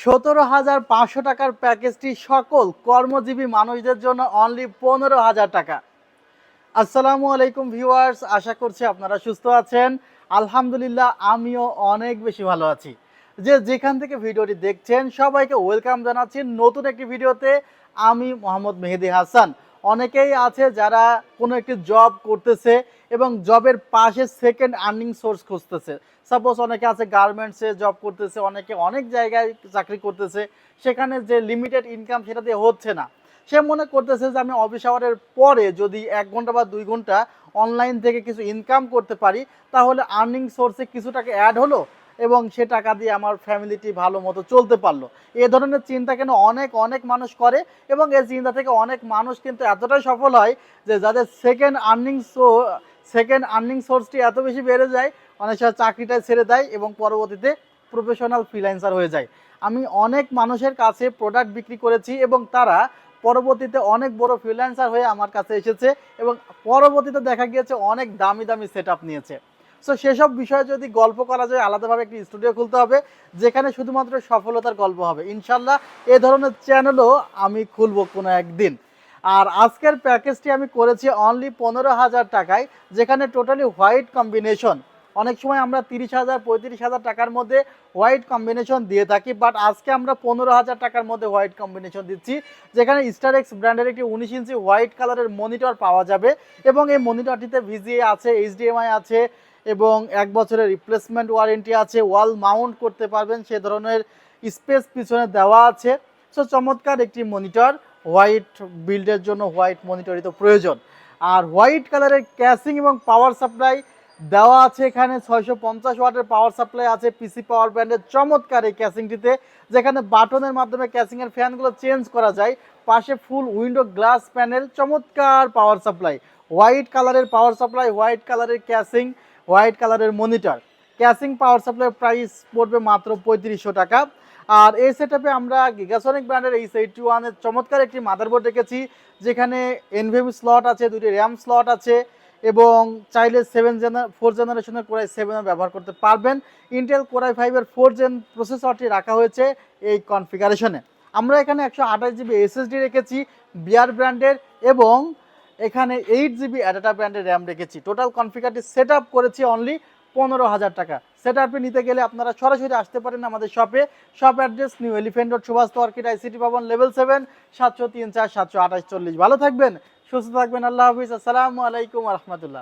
সতেরো হাজার পাঁচশো টাকার প্যাকেজটি সকল কর্মজীবী মানুষদের জন্য অনলি পনেরো হাজার টাকা। আসসালামু আলাইকুম ভিউয়ার্স আশা করছি আপনারা সুস্থ আছেন। আলহামদুলিল্লাহ, আমিও অনেক বেশি ভালো আছি। যে যেখান থেকে ভিডিওটি দেখছেন, সবাইকে ওয়েলকাম জানাচ্ছি। নতুন একটি ভিডিওতে আমি মোহাম্মদ মেহেদি হাসান। অনেকেই আছে যারা কোনো একটি জব করতেছে এবং জবের পাশে সেকেন্ড আর্নিং সোর্স খুঁজতেছে। সাপোজ অনেকে আছে গার্মেন্টসে জব করতেছে, অনেকে অনেক জায়গায় চাকরি করতেছে, সেখানে যে লিমিটেড ইনকাম সেটা দিয়ে হচ্ছে না। সে মনে করতেছে যে আমি অফিস আওয়ারের পরে যদি এক ঘণ্টা বা দুই ঘণ্টা অনলাইন থেকে কিছু ইনকাম করতে পারি, তাহলে আর্নিং সোর্সে কিছু টাকা অ্যাড হলো? এবং সে টাকা দিয়ে আমার ফ্যামিলিটি ভালো মতো চলতে পারল। এ ধরনের চিন্তা কেন অনেক অনেক মানুষ করে এবং এই চিন্তা থেকে অনেক মানুষ কিন্তু এতটাই সফল হয় যে যাদের second earning so second earning সোর্সটি এত বেশি বেড়ে যায়, অনেক সময় চাকরিটাই ছেড়ে দেয় এবং পরবর্তীতে প্রফেশনাল ফ্রিল্যান্সার হয়ে যায়। আমি অনেক মানুষের কাছে প্রোডাক্ট বিক্রি করেছি এবং তারা পরবর্তীতে অনেক বড় ফ্রিল্যান্সার হয়ে আমার কাছে এসেছে এবং পরবর্তীতে দেখা গিয়েছে অনেক দামি দামি সেট নিয়েছে। সো সেসব বিষয়ে যদি গল্প করা যায়, আলাদাভাবে একটি স্টুডিও খুলতে হবে, যেখানে শুধুমাত্র সফলতার গল্প হবে। ইনশাল্লাহ এ ধরনের চ্যানেলও আমি খুলবো কোনো একদিন। আর আজকের প্যাকেজটি আমি করেছি অনলি পনেরো হাজার টাকায়, যেখানে টোটালি হোয়াইট কম্বিনেশন অনেক সময় আমরা তিরিশ হাজার, পঁয়ত্রিশ হাজার টাকার মধ্যে হোয়াইট কম্বিনেশন দিয়ে থাকি বাট আজকে আমরা পনেরো হাজার টাকার মধ্যে হোয়াইট কম্বিনেশন দিচ্ছি, যেখানে স্টার এক্স ব্র্যান্ডের একটি উনিশ ইঞ্চি হোয়াইট কালারের মনিটর পাওয়া যাবে, এবং এই মনিটরটিতে ভিজিএ আছে এইচডিএমআই আছে এবং এক বছরের রিপ্লেসমেন্ট ওয়ারেন্টি আছে ওয়াল মাউন্ট করতে পারবেন, সে ধরনের স্পেস পিছনে দেওয়া আছে। সো চমৎকার একটি মনিটর হোয়াইট বিল্ডের জন্য হোয়াইট মনিটরই তো প্রয়োজন। আর হোয়াইট কালারের ক্যাসিং এবং পাওয়ার সাপ্লাই দেওয়া আছে এখানে, ছয়শো পঞ্চাশ ওয়াটের পাওয়ার সাপ্লাই আছে পিসি পাওয়ার ব্র্যান্ডের চমৎকার এই ক্যাসিংটিতে যেখানে বাটনের মাধ্যমে ক্যাসিংয়ের ফ্যানগুলো চেঞ্জ করা যায়। পাশে ফুল উইন্ডো গ্লাস প্যানেল চমৎকার পাওয়ার সাপ্লাই হোয়াইট কালারের পাওয়ার সাপ্লাই হোয়াইট কালারের ক্যাসিং হোয়াইট কালারের monitor. Casing power supply price পড়বে মাত্র পঁয়ত্রিশশো টাকা। আর এই সেটআপে আমরা গিগাসনিক ব্র্যান্ডের এই এইটটি ওয়ানের চমৎকার একটি মাদারবোর্ড রেখেছি যেখানে এনভিএম স্লট আছে, দুটি র্যাম স্লট আছে, এবং চাইলে সেভেন জেনার ফোর জেনারেশনের কোরাই সেভেনও ব্যবহার করতে পারবেন। ইন্টেল কোরাই ফাইভের ফোর জেন প্রসেসরটি রাখা হয়েছে এই কনফিগারেশনে আমরা এখানে একশো আঠাশ জিবি এসএসডি রেখেছি বিয়ার ব্র্যান্ডের এবং এখানে এইট জিবি অ্যাডাটা ব্র্যান্ডের র্যাম রেখেছি। টোটাল কনফিগারটি সেট আপ করেছি অনলি পনেরো হাজার টাকা। সেট আপে নিতে গেলে আপনারা সরাসরি আসতে পারেন আমাদের শপে shop address new elephant road Subhash তর্কিট ICT ভবন লেভেল সেভেন সাতশো তিন চার, সাতশো আঠাশ চল্লিশ। ভালো থাকবেন, সুস্থ থাকবেন, আল্লাহ হাফিজ। আসসালামু আলাইকুম রহমতুল্লাহ।